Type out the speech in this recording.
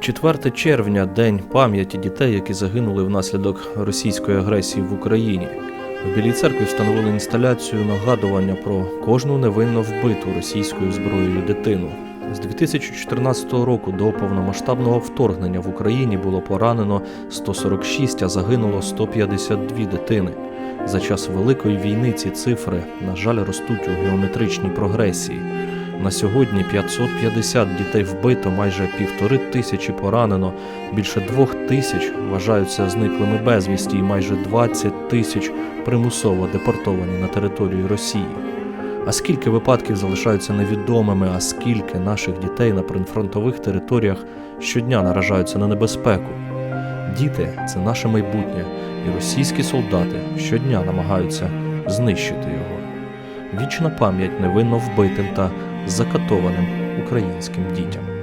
4 червня день пам'яті дітей, які загинули внаслідок російської агресії в Україні. В Білій церкві встановили інсталяцію нагадування про кожну невинно вбиту російською зброєю дитину. З 2014 року до повномасштабного вторгнення в Україні було поранено 146, а загинуло 152 дитини. За час Великої війни ці цифри, на жаль, ростуть у геометричній прогресії. На сьогодні 550 дітей вбито, майже півтори тисячі поранено, більше двох тисяч вважаються зниклими безвісті, і майже 20 тисяч примусово депортовані на територію Росії. А скільки випадків залишаються невідомими, а скільки наших дітей на прифронтових територіях щодня наражаються на небезпеку? Діти це наше майбутнє, і російські солдати щодня намагаються знищити його. Вічна пам'ять невинно вбитим та закатованим українським дітям.